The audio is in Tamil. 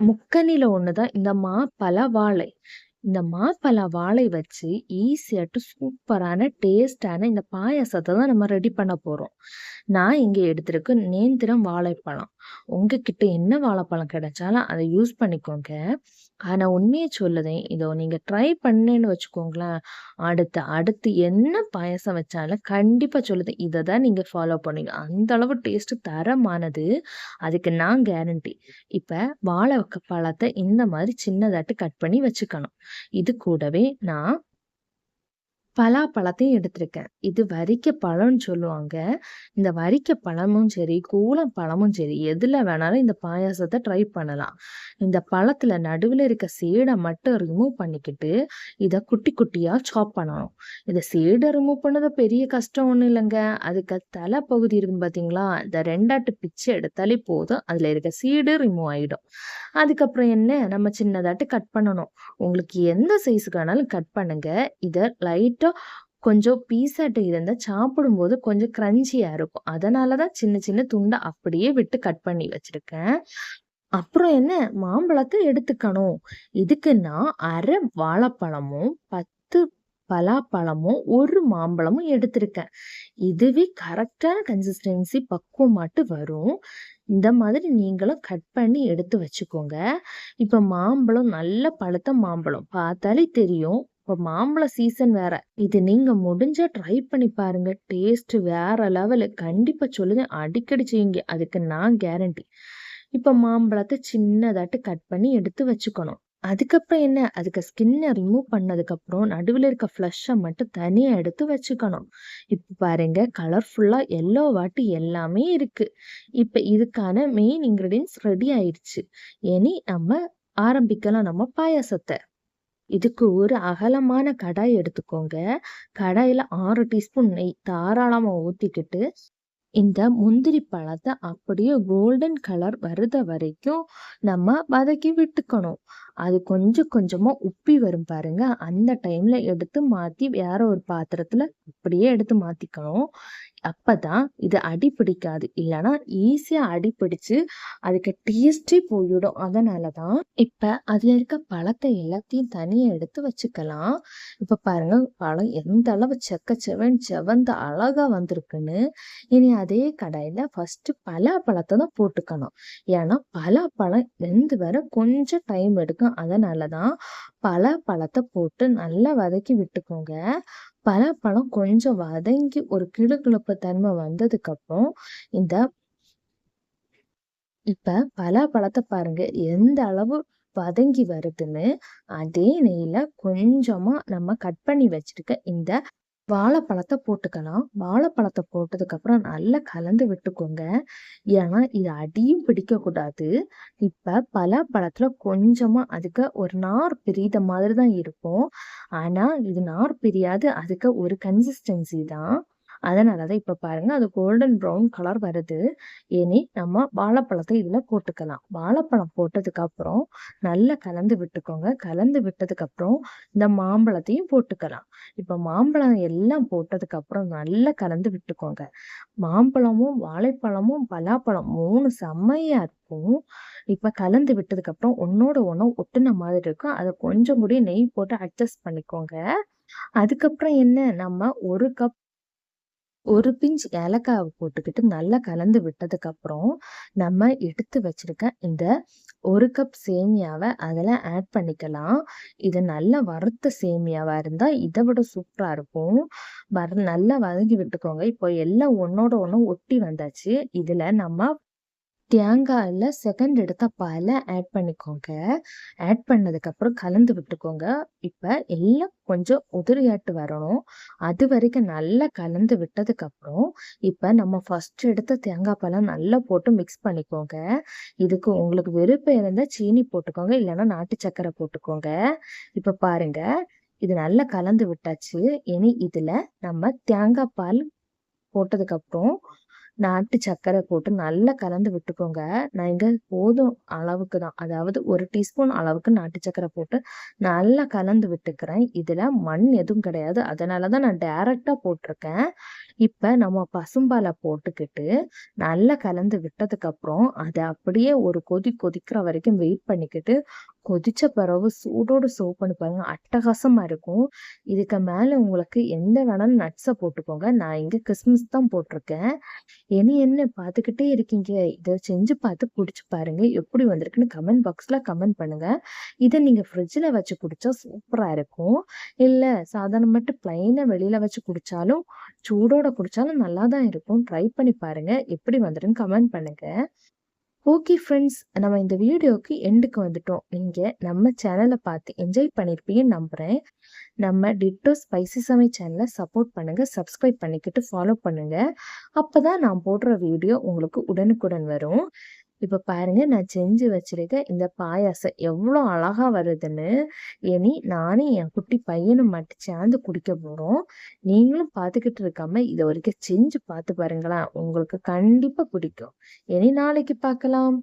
முக்கனில ஒண்ணுதான் இந்த மாப்பழ வாழை. இந்த மாப்பழ வாழை வச்சு ஈஸியாட்டு சூப்பரான, டேஸ்டான இந்த பாயாசத்த தான் நம்ம ரெடி பண்ண போறோம். நான் இங்கே எடுத்திருக்கு நேந்திரம் வாழைப்பழம். உங்ககிட்ட என்ன வாழைப்பழம் கிடைச்சாலும் அதை யூஸ் பண்ணிக்கோங்க. ஆனால் உண்மையை சொல்லுதேன், இதோ நீங்கள் ட்ரை பண்ணேன்னு வச்சுக்கோங்களேன், அடுத்து அடுத்து என்ன பாயாசம் வச்சாலும் கண்டிப்பாக சொல்லுதேன், இதை தான் நீங்கள் ஃபாலோ பண்ணுங்க அந்த அளவு தரமானது. அதுக்கு நான் கேரண்டி. இப்போ வாழை பழத்தை இந்த மாதிரி சின்னதாட்டு கட் பண்ணி வச்சுக்கணும். இது கூடவே நான் பலாப்பழத்தையும் எடுத்திருக்கேன். இது வரிக்க பழம்னு சொல்லுவாங்க. இந்த வரிக்க பழமும் சரி, கூலம் பழமும் சரி, எதில் வேணாலும் இந்த பாயாசத்தை ட்ரை பண்ணலாம். இந்த பழத்தில் நடுவில் இருக்க சீடை மட்டும் ரிமூவ் பண்ணிக்கிட்டு, இதை குட்டி குட்டியாக சாப் பண்ணணும். இந்த சீடை ரிமூவ் பண்ணது பெரிய கஷ்டம் ஒன்றும் இல்லைங்க அதுக்கு தலை பகுதி இருக்கும் பார்த்தீங்களா? இந்த ரெண்டாட்டு பிச்சு எடுத்தாலே போதும். அதில் இருக்க சீடு ரிமூவ் ஆகிடும் அதுக்கப்புறம் என்ன? நம்ம சின்னதாட்டு கட் பண்ணணும். உங்களுக்கு எந்த சைஸுக்கு வேணாலும் கட் பண்ணுங்க. இதை லைட்டாக கொஞ்சம் பீஸாட்ட இருந்தா சாப்பிடும்போது கொஞ்சம் க்ரன்ச்சியாக இருக்கும். அதனால தான் சின்ன சின்ன துண்டை அப்படியே விட்டு கட் பண்ணி வச்சிருக்கேன். அப்புறம் என்ன? மாம்பழத்தை எடுத்துக்கணும். இதுக்கு நான் 1/2 வாழைப்பழமும், 10 பலாப்பழமும், ஒரு மாம்பழமும் எடுத்திருக்கேன். இதுவே கரெக்டான கன்சிஸ்டன்சி பக்குவமாட்டு வரும். இந்த மாதிரி நீங்களும் கட் பண்ணி எடுத்து வச்சுக்கோங்க. இப்ப மாம்பழம் நல்ல பழுத்த மாம்பழம். பார்த்தாலே தெரியும். இப்ப மாம்பழ சீசன் வேற. இது நீங்க முடிஞ்சா ட்ரை பண்ணி பாருங்க. டேஸ்ட் வேற லெவலு. கண்டிப்பா சொல்லுங்க அடிக்கடி செய்யுங்க. அதுக்கு நான் கேரண்டி. இப்ப மாம்பழத்தை சின்னதாட்டு கட் பண்ணி எடுத்து வச்சுக்கணும். அதுக்கப்புறம் என்ன? அதுக்கு ஸ்கின்னை ரிமூவ் பண்ணதுக்கப்புறம் நடுவில் இருக்க ஃப்ளஷ மட்டும் தனியா எடுத்து வச்சுக்கணும். இப்ப பாருங்க கலர்ஃபுல்லா எல்லோவாட்டு எல்லாமே இருக்கு. இப்ப இதுக்கான மெயின் இன்க்ரீடியன்ஸ் ரெடி ஆயிடுச்சு. இனி நம்ம ஆரம்பிக்கலாம் நம்ம பாயாசத்தை இதுக்கு ஒரு அகலமான கடாய் எடுத்துக்கோங்க. கடாயில ஆறு டீஸ்பூன் நெய் தாராளமா ஊத்திக்கிட்டு, இந்த முந்திரி பழத்தை அப்படியே கோல்டன் கலர் வருத வரைக்கும் நம்ம வதக்கி விட்டுக்கணும். அது கொஞ்சம் கொஞ்சமா உப்பி வரும் பாருங்க. அந்த டைம்ல எடுத்து மாத்தி வேற ஒரு பாத்திரத்துல அப்படியே எடுத்து மாத்திக்கணும். அப்பதான் இது அடி பிடிக்காது. இல்லன்னா ஈஸியா அடி பிடிச்சு அதுக்கு டேஸ்டே போயிடும். அதனால தான். இப்ப அதுல இருக்க பழத்தை எல்லாத்தையும் தனியா எடுத்து வச்சுக்கலாம். இப்ப பாருங்க பழம் எந்த அளவு செக்க செவன் செவந்த அழகா வந்திருக்குன்னு. இனி அதே கடையில ஃபர்ஸ்ட் பல பழத்தை தான் போட்டுக்கணும். ஏன்னா பலாப்பழம் ரெண்டு வர கொஞ்சம் டைம் எடுக்கும். அதனால தான் பழத்தை போட்டு நல்லா வதக்கி விட்டுக்கோங்க. பலாப்பழம் கொஞ்சம் வதங்கி ஒரு கிளுகிழப்பு தன்மை வந்ததுக்கப்புறம், இந்த இப்ப பலாப்பழத்தை பாருங்க. எந்த அளவு வதங்கி வருதுன்னு. அதே நெய்யில் கொஞ்சமா நம்ம கட் பண்ணி வச்சிருக்க இந்த வாழைப்பழத்தை போட்டுக்கலாம். வாழைப்பழத்தை போட்டதுக்கப்புறம் நல்லா கலந்து விட்டுக்கோங்க. ஏன்னா இது அடியும் பிடிக்கக்கூடாது. இப்போ பலாப்பழத்தில் கொஞ்சமாக அதுக்கு ஒரு நார் பிரியிற மாதிரி தான் இருக்கும். ஆனால் இது நார் பிரியாது. அதுக்கு ஒரு கன்சிஸ்டன்சி தான். அதனால தான் இப்ப பாருங்க அது கோல்டன் ப்ரௌன் கலர் வருது. இனி நம்ம வாழைப்பழத்தை இதுல போட்டுக்கலாம். வாழைப்பழம் போட்டதுக்கப்புறம் நல்லா கலந்து விட்டுக்கோங்க. கலந்து விட்டதுக்கப்புறம் இந்த மாம்பழத்தையும் போட்டுக்கலாம். இப்ப மாம்பழம் எல்லாம் போட்டதுக்கப்புறம் நல்லா கலந்து விட்டுக்கோங்க. மாம்பழமும், வாழைப்பழமும், பலாப்பழம் மூணு செம்மையா இருக்கும். இப்ப கலந்து விட்டதுக்கப்புறம் ஒண்ணோட ஒன்றும் ஒட்டுன மாதிரி இருக்கும். அத கொஞ்சம் கூட நெய் போட்டு அட்ஜஸ்ட் பண்ணிக்கோங்க. அதுக்கப்புறம் என்ன? நம்ம ஒரு கப் ஒரு பிஞ்ச் ஏலக்காவை போட்டுக்கிட்டு நல்லா கலந்து விட்டதுக்கப்புறம், நம்ம எடுத்து வச்சிருக்க இந்த ஒரு கப் சேமியாவை அதில் ஆட் பண்ணிக்கலாம். இது நல்லா வறுத்த சேமியாவா இருந்தால் இதை விட சூப்பரா இருக்கும். வர நல்லா வதங்கி விட்டுக்கோங்க. இப்போ எல்லாம் ஒன்றோட ஒன்று ஒட்டி வந்தாச்சு. இதுல நம்ம தேங்காய்ல செகண்ட் எடுத்த பால ஆட் பண்ணிக்கோங்க. ஆட் பண்ணதுக்கப்புறம் கலந்து விட்டுக்கோங்க. இப்போ எல்லாம் கொஞ்சம் உதிரியாட்டு வரணும். அது வரைக்கும் நல்லா கலந்து விட்டதுக்கப்புறம், இப்போ நம்ம ஃபஸ்ட்டு எடுத்த தேங்காய் பழம் நல்லா போட்டு மிக்ஸ் பண்ணிக்கோங்க. இதுக்கு உங்களுக்கு விருப்பம் இருந்தால் சீனி போட்டுக்கோங்க. இல்லைன்னா நாட்டு சர்க்கரை போட்டுக்கோங்க. இப்போ பாருங்க. இது நல்லா கலந்து விட்டாச்சு. இனி இதில் நம்ம தேங்காய் பால் போட்டதுக்கப்புறம், நாட்டு சர்க்கரை போட்டு நல்லா கலந்து விட்டுக்கோங்க. நான் இங்க போதும் அளவுக்கு தான். அதாவது ஒரு டீஸ்பூன் அளவுக்கு நாட்டு சர்க்கரை போட்டு நல்லா கலந்து விட்டுக்கிறேன். இதுல மண் எதுவும் கிடையாது. அதனால தான் நான் டைரக்ட்டா போட்டிருக்கேன். இப்ப நம்ம பசும்பால போட்டுக்கிட்டு, நல்லா கலந்து விட்டதுக்கப்புறம், அதை அப்படியே ஒரு கொதி கொதிக்கிற வரைக்கும் வெயிட் பண்ணிக்கிட்டு, கொதிச்ச பிறகு சூடோடு சர்வ் பண்ணி பாருங்க. அட்டகாசமா இருக்கும். இதுக்கு மேல உங்களுக்கு எந்த வேணாலும் நட்ஸை போட்டுக்கோங்க. நான் இங்க கிறிஸ்மஸ் தான் போட்டிருக்கேன். இனி என்ன பார்த்துக்கிட்டே இருக்கீங்க? இதை செஞ்சு பார்த்து குடிச்சு பாருங்க. எப்படி வந்திருக்குன்னு கமெண்ட் பாக்ஸ்ல கமெண்ட் பண்ணுங்க. இதை நீங்க ஃப்ரிட்ஜில் வச்சு குடிச்சா சூப்பரா இருக்கும். இல்லை சாதாரணமாட்டு பிளெயினா வெளியில வச்சு குடிச்சாலும், சூடோட குடிச்சாலும் நல்லா தான் இருக்கும். ட்ரை பண்ணி பாருங்க. எப்படி வந்துடுன்னு கமெண்ட் பண்ணுங்க. Okay friends. நம்ம இந்த வீடியோக்கு எண்டுக்கு வந்துட்டோம். நீங்க நம்ம சேனலை பார்த்து என்ஜாய் பண்ணியிருப்பீங்கன்னு நம்புறேன். நம்ம டிட்டோ ஸ்பைசி சமை சேனலை சப்போர்ட் பண்ணுங்க. சப்ஸ்கிரைப் பண்ணிக்கிட்டு ஃபாலோ பண்ணுங்க. அப்பதான் நான் போடுற வீடியோ உங்களுக்கு உடனுக்குடன் வரும். இப்ப பாருங்க நான் செஞ்சு வச்சிருக்க இந்த பாயாசம் எவ்வளோ அழகா வருதுன்னு. இனி நானும் என் குட்டி பையனும் மட்டும் சேர்ந்து குடிக்க போறோம். நீங்களும் பார்த்துக்கிட்டு இருக்காம இதை வரைக்கும் செஞ்சு பார்த்து பாருங்களேன். உங்களுக்கு கண்டிப்பா பிடிக்கும். இனி நாளைக்கு பார்க்கலாம்.